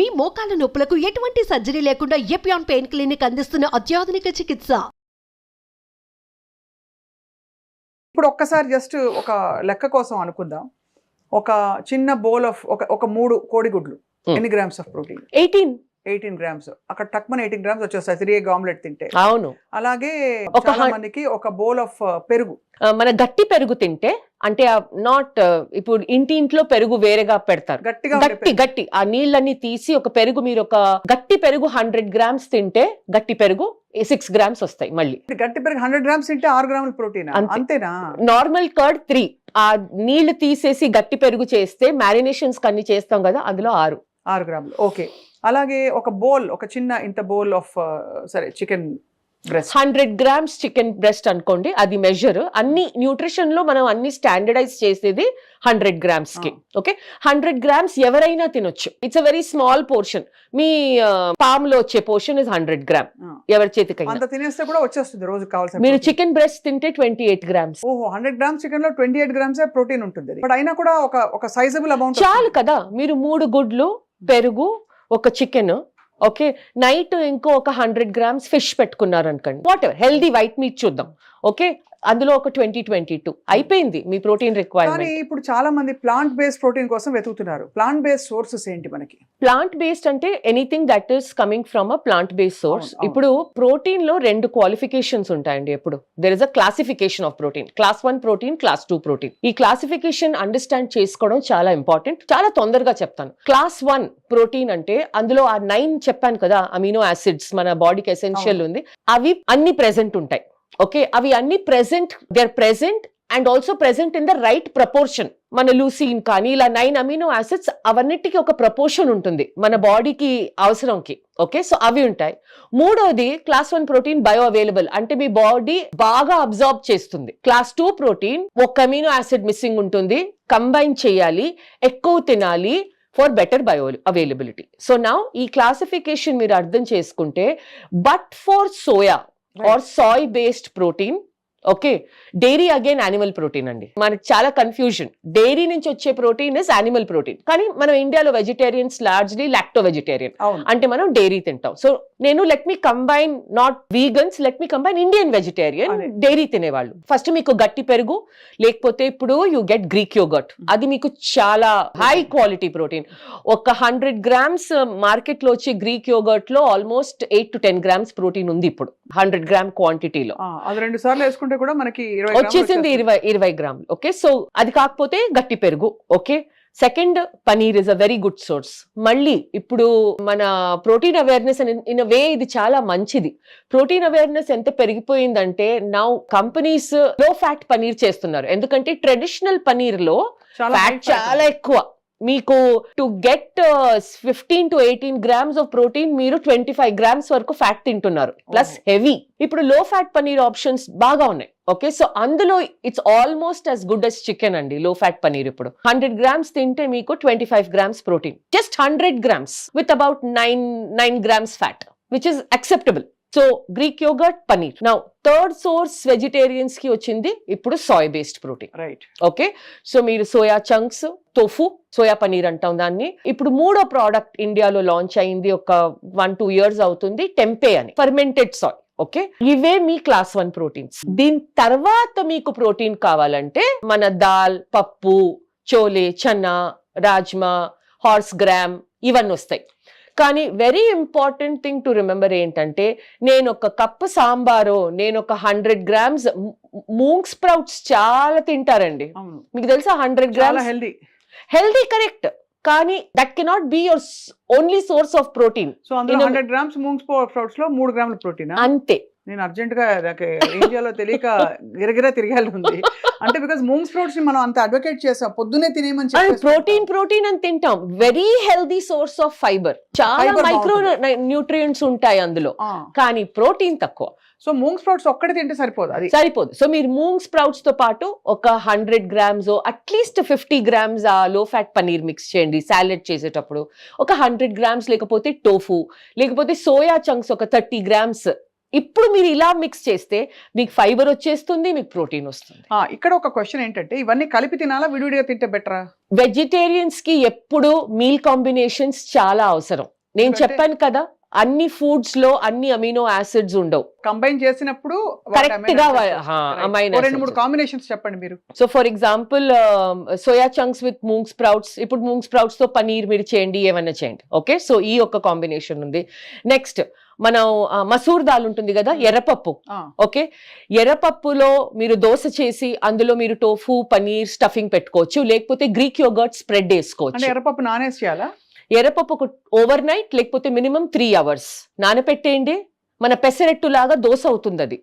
మీ మోకాల నొప్పులకు ఎటువంటి సర్జరీ లేకుండా ఎపియాన్ పెయిన్ క్లినిక్ అందిస్తున్న అత్యాధునిక చికిత్స? ఇప్పుడు ఒక్కసారి జస్ట్ ఒక లెక్క కోసం అనుకుందాం. ఒక చిన్న బౌల్ ఆఫ్ ఒక ఒక మూడు కోడిగుడ్లు. Hmm. ఎన్ని grams of protein? Eighteen. Eighteen grams. అక్కడ తక్కువ ఎయిటీన్ గ్రామ్స్ వచ్చేస్తాయి. త్రీ ఎగ్ ఆమ్లెట్ తింటే. అవును. అలాగే ఒక మందికి ఒక బౌల్ ఆఫ్ పెరుగు. మన గట్టి పెరుగు తింటే అంటే నాట్ ఇప్పుడు ఇంటి ఇంట్లో పెరుగు వేరేగా పెడతారు. గట్టిగా గట్టి. గట్టి. ఆ నీళ్ళని తీసి ఒక పెరుగు మీరు ఒక గట్టి పెరుగు హండ్రెడ్ గ్రామ్స్ తింటే గట్టి పెరుగు సిక్స్ గ్రామ్స్ వస్తాయి మళ్ళీ. గట్టి పెరుగు హండ్రెడ్ గ్రామ్స్ తింటే ఆరు గ్రాముల ప్రోటీన్? అంతే. అంతేనా? Normal curd three. ఆ నీళ్ళు తీసేసి గట్టి పెరుగు చేస్తే మ్యారినేషన్స్ కన్ని చేస్తాం కదా అందులో ఆరు. ఆరు గ్రాములు. ఓకే. అలాగే ఒక బౌల్ ఒక చిన్న ఇంత బౌల్ ఆఫ్ సరే chicken breast. Hundred grams chicken breast అనుకోండి అది మెజర్ అన్ని న్యూట్రిషన్లో మనం అన్ని స్టాండర్డైజ్ చేసేది హండ్రెడ్ గ్రామ్స్కి. ఓకే? హండ్రెడ్ గ్రామ్స్ ఎవరైనా తినొచ్చు. It's a very small portion మీ పామ్లో వచ్చే పోర్షన్ ఇస్ హండ్రెడ్ గ్రామ్. ఎవరి చేతికైనా. అంత తినేస్తే కూడా వచ్చేస్తుంది రోజు కావాల్సిన మీరు. చికెన్ బ్రెస్ట్ తింటే ట్వంటీ ఎయిట్ గ్రామ్స్. ఓహో హండ్రెడ్ గ్రామ్స్ చికెన్లో ట్వంటీ ఎయిట్ గ్రామ్స్ ప్రోటీన్ ఉంటుంది. బట్ అయినా కూడా ఒక ఒక సైజబుల్ అమౌంట్ చాలు కదా. మీరు మూడు గుడ్లు పెరుగు ఒక చికెన్ ఓకే? నైట్ ఇంకో ఒక హండ్రెడ్ గ్రామ్స్ ఫిష్ పెట్టుకున్నారు అనుకోండి whatever healthy white meat చూద్దాం. ఓకే? అందులో ఒక ట్వంటీ ట్వంటీ టూ. అయిపోయింది మీ ప్రోటీన్ రిక్వైర్మెంట్ ఇప్పుడు చాలా మంది ప్లాంట్ బేస్డ్ ప్రోటీన్ కోసం వెతుకుతున్నారు. ప్లాంట్ బేస్డ్ సోర్సెస్ ఏంటి మనకి? ప్లాంట్ బేస్డ్ అంటే anything that is coming from a plant based source. ఇప్పుడు ప్రోటీన్లో రెండు క్వాలిఫికేషన్స్ ఉంటాయండి ఎప్పుడు. There is a classification of protein class one protein class two protein ఈ క్లాసిఫికేషన్ అండర్స్టాండ్ చేసుకోవడం చాలా ఇంపార్టెంట్ చాలా తొందరగా చెప్తాను. క్లాస్ వన్ ప్రోటీన్ అంటే అందులో ఆ నైన్ చెప్పాను కదా అమినో యాసిడ్స్ మన బాడీకి ఎసెన్షియల్ ఉంది. అవి అన్ని ప్రెసెంట్ ఉంటాయి. ఓకే అవి అన్ని present they are present and also present in the right proportion మన లూసిన్ కానీ ఇలా నైన్ అమినో యాసిడ్స్ అవన్నిటికీ ఒక ప్రపోర్షన్ ఉంటుంది మన బాడీకి అవసరంకి. ఓకే సో అవి ఉంటాయి. మూడోది class one protein bio available అంటే మీ బాడీ బాగా అబ్జార్బ్ చేస్తుంది. క్లాస్ టూ ప్రోటీన్ ఒక అమినో యాసిడ్ మిస్సింగ్ ఉంటుంది. కంబైన్ చేయాలి ఎక్కువ తినాలి for better bio availability so నా ఈ క్లాసిఫికేషన్ మీరు అర్థం చేసుకుంటే but for soya or soy based protein okay dairy again animal protein అండి. మనకి చాలా కన్ఫ్యూజన్ డైరీ నుంచి వచ్చే ప్రోటీన్ ఇస్ యానిమల్ ప్రోటీన్ కానీ మనం ఇండియాలో వెజిటేరియన్స్ లార్జ్లీ లాక్టో వెజిటేరియన్ అంటే మనం డైరీ తింటాం. సో నేను let me combine not vegans let me combine Indian vegetarian. Dairy తినేవాళ్ళు. ఫస్ట్ మీకు గట్టి పెరుగు లేకపోతే ఇప్పుడు యూ గెట్ గ్రీక్ యోగట్ అది మీకు చాలా హై క్వాలిటీ ప్రోటీన్ ఒక హండ్రెడ్ గ్రామ్స్ మార్కెట్లో వచ్చే Greek యోగర్ట్లో almost eight to ten grams protein ఉంది ఇప్పుడు. హండ్రెడ్ గ్రామ్ క్వాంటిటీలో రెండు సార్లు వేసుకుంటే కూడా మనకి వచ్చేసింది. ఇరవై ఇరవై గ్రాములు ఓకే? సో అది కాకపోతే గట్టి పెరుగు okay? Second paneer is a very good source మళ్ళీ ఇప్పుడు మన ప్రోటీన్ అవేర్నెస్ ఇన్ వే ఇది చాలా మంచిది. ప్రోటీన్ అవేర్నెస్ ఎంత పెరిగిపోయిందంటే నౌ కంపెనీస్లో ఫ్యాట్ పనీర్ చేస్తున్నారు. ఎందుకంటే ట్రెడిషనల్ పనీర్లో ఫ్యాట్. చాలా ఎక్కువ. మీకు to get fifteen to eighteen grams of protein మీరు ట్వంటీ ఫైవ్ గ్రామ్స్ వరకు ఫ్యాట్ తింటున్నారు. Plus Oh. హెవీ ఇప్పుడు లో ఫ్యాట్ పనీర్ ఆప్షన్స్ బాగా ఉన్నాయి. ఓకే సో అందులో it's almost as good as chicken అండి లో ఫ్యాట్ పనీర్ ఇప్పుడు. హండ్రెడ్ గ్రామ్స్ తింటే మీకు twenty five grams protein just hundred grams with about nine nine grams fat which is acceptable so Greek yogurt paneer now third source వెజిటేరియన్స్కి వచ్చింది ఇప్పుడు soy based protein right okay so మీరు soya chunks tofu soya paneer అంటాం దాన్ని ఇప్పుడు మూడో product ఇండియాలో launch అయింది ఒక వన్ టూ ఇయర్స్ అవుతుంది టెంపే అని ఫర్మెంటెడ్ సాయ్ ఓకే ఇవే మీ క్లాస్ వన్ ప్రోటీన్స్ దీని తర్వాత మీకు ప్రోటీన్ కావాలంటే మన దాల్ పప్పు చోలే చన్నా రాజ్మా హార్స్ గ్రామ్ ఇవన్నీ వస్తాయి కానీ very important thing to remember ఏంటంటే నేను ఒక కప్పు సాంబారో నేను ఒక హండ్రెడ్ గ్రామ్స్ మూంగ్ స్ప్రౌట్స్ చాలా తింటారండి. మీకు తెలుసా hundred grams healthy healthy correct కానీ that cannot be your only source of protein so అందులో హండ్రెడ్ గ్రామ్స్ మూంగ్ స్ప్రౌట్స్లో మూడు గ్రాముల ప్రోటీన్ అంతే. నేను అర్జెంట్గా నాకు ఇండియాలో తెలియక గిరగిరా తిరగాలి ఉంది. అంటే బికాస్ మూంగ్ స్ప్రౌట్స్ని మనం అంత అడ్వకేట్ చేసాం. పొద్దున్నే తినేయమని చెప్పేసి ప్రోటీన్ ప్రోటీన్ అని తింటాం. Very healthy source of fibre చాలా మైక్రో. న్యూట్రియంట్స్ ఉంటాయి అందులో. కానీ ప్రోటీన్ తక్కువ. సో మూంగ్ స్ప్రౌట్స్ ఒక్కటి తింటే సరిపోదు అది. సరిపోదు. సో మీరు మూంగ్ స్ప్రౌట్స్తో పాటు ఒక hundred grams at least fifty grams ఆ లో ఫ్యాట్ పనీర్ మిక్స్ చేయండి. సాలెడ్ చేసేటప్పుడు. ఒక హండ్రెడ్ గ్రామ్స్ లేకపోతే టోఫు లేకపోతే సోయా చంక్స్ ఒక థర్టీ గ్రామ్స్ ఇప్పుడు మీరు ఇలా మిక్స్ చేస్తే మీకు ఫైబర్ వచ్చేస్తుంది మీకు ప్రోటీన్ వస్తుంది. ఇక్కడ ఒక క్వశ్చన్ ఏంటంటే ఇవన్నీ కలిపి తినాలా విడివిడిగా తింటే బెటరా వెజిటేరియన్స్కి ఎప్పుడు మీల్ కాంబినేషన్స్ చాలా అవసరం. నేను చెప్పాను కదా అన్ని ఫుడ్స్లో అన్ని అమినో యాసిడ్స్ ఉండవు. కంబైన్ చేసినప్పుడు కరెక్ట్గా రెండు. మూడు కాంబినేషన్స్ చెప్పండి మీరు. So for example soya chunks with moong sprouts ఇప్పుడు మూంగ్ స్ప్రౌట్స్తో పనీర్ మీరు చేయండి ఏమైనా చేయండి. ఓకే సో ఈ ఒక కాంబినేషన్ ఉంది. నెక్స్ట్ మనం మసూర్ దాల్ ఉంటుంది కదా ఎర్రపప్పు. ఆ, ఓకే ఎర్రపప్పులో మీరు దోశ చేసి అందులో మీరు టోఫు పనీర్ స్టఫింగ్ పెట్టుకోవచ్చు. లేకపోతే గ్రీక్ యోగర్ట్ స్ప్రెడ్ వేసుకోవచ్చు ఎర్రపప్పు నానేసేయాలా ఎర్రపప్పు ఓవర్ నైట్ లేకపోతే మినిమం త్రీ అవర్స్ నానపెట్టేయండి. మన పెసరెట్టు లాగా దోశ అవుతుంది అది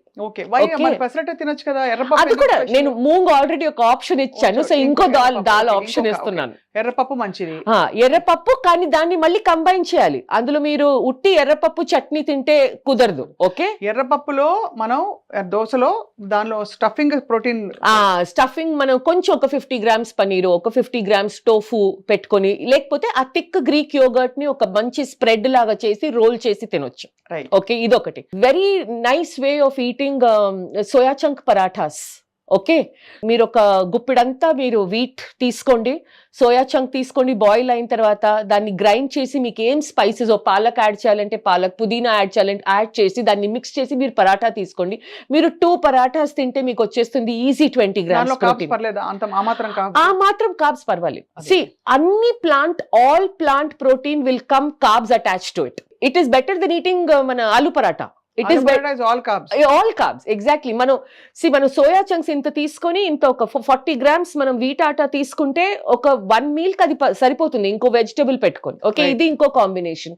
అది కూడా? నేను మూంగ్ ఆల్రెడీ ఒక ఆప్షన్ ఇచ్చాను. సో ఇంకో దాల్ దాల్ ఆప్షన్ ఇస్తున్నాను ఎర్రపప్పు మంచిది. ఎర్రపప్పు కానీ దాన్ని మళ్ళీ కంబైన్ చేయాలి. అందులో మీరు ఉట్టి ఎర్రపప్పు చట్నీ తింటే కుదరదు. ఓకే? ఎర్రపప్పులో మనం దోశలో దానిలో స్టఫింగ్ ప్రోటీన్ స్టఫింగ్ మనం కొంచెం ఒక ఫిఫ్టీ గ్రామ్స్ పనీరు ఒక ఫిఫ్టీ గ్రామ్స్ టోఫు పెట్టుకొని లేకపోతే ఆ థిక్ గ్రీక్ యోగర్ట్ని ఒక మంచి స్ప్రెడ్ లాగా చేసి రోల్ చేసి తినొచ్చు. Right okay? ఇదొకటి. Very nice way of eating soya chunk parathas okay? మీరు ఒక గుప్పిడంతా మీరు వీట్ తీసుకోండి సోయా చంక్ తీసుకోండి బాయిల్ అయిన తర్వాత దాన్ని గ్రైండ్ చేసి మీకు ఏం స్పైసెస్ పాలక్ యాడ్ చేయాలంటే పాలక్ పుదీనా యాడ్ చేయాలంటే యాడ్ చేసి దాన్ని మిక్స్ చేసి మీరు పరాఠా తీసుకోండి. మీరు టూ పరాఠాస్ తింటే మీకు వచ్చేస్తుంది ఈజీ ట్వంటీ గ్రామ్స్ ఆ మాత్రం కార్బ్స్ పర్వాలేదు. సి అన్ని plant all plant protein will come carbs attach to it it is better than eating మన aloo paratha. It is all carbs all carbs exactly మనం see మనం సోయా చంక్స్ ఇంత తీసుకొని ఇంత ఒక ఫార్టీ గ్రామ్స్ మనం వీట్ ఆటా తీసుకుంటే ఒక వన్ మీల్కి అది సరిపోతుంది. ఇంకో వెజిటబుల్ పెట్టుకొని. ఓకే. ఇది ఇంకో కాంబినేషన్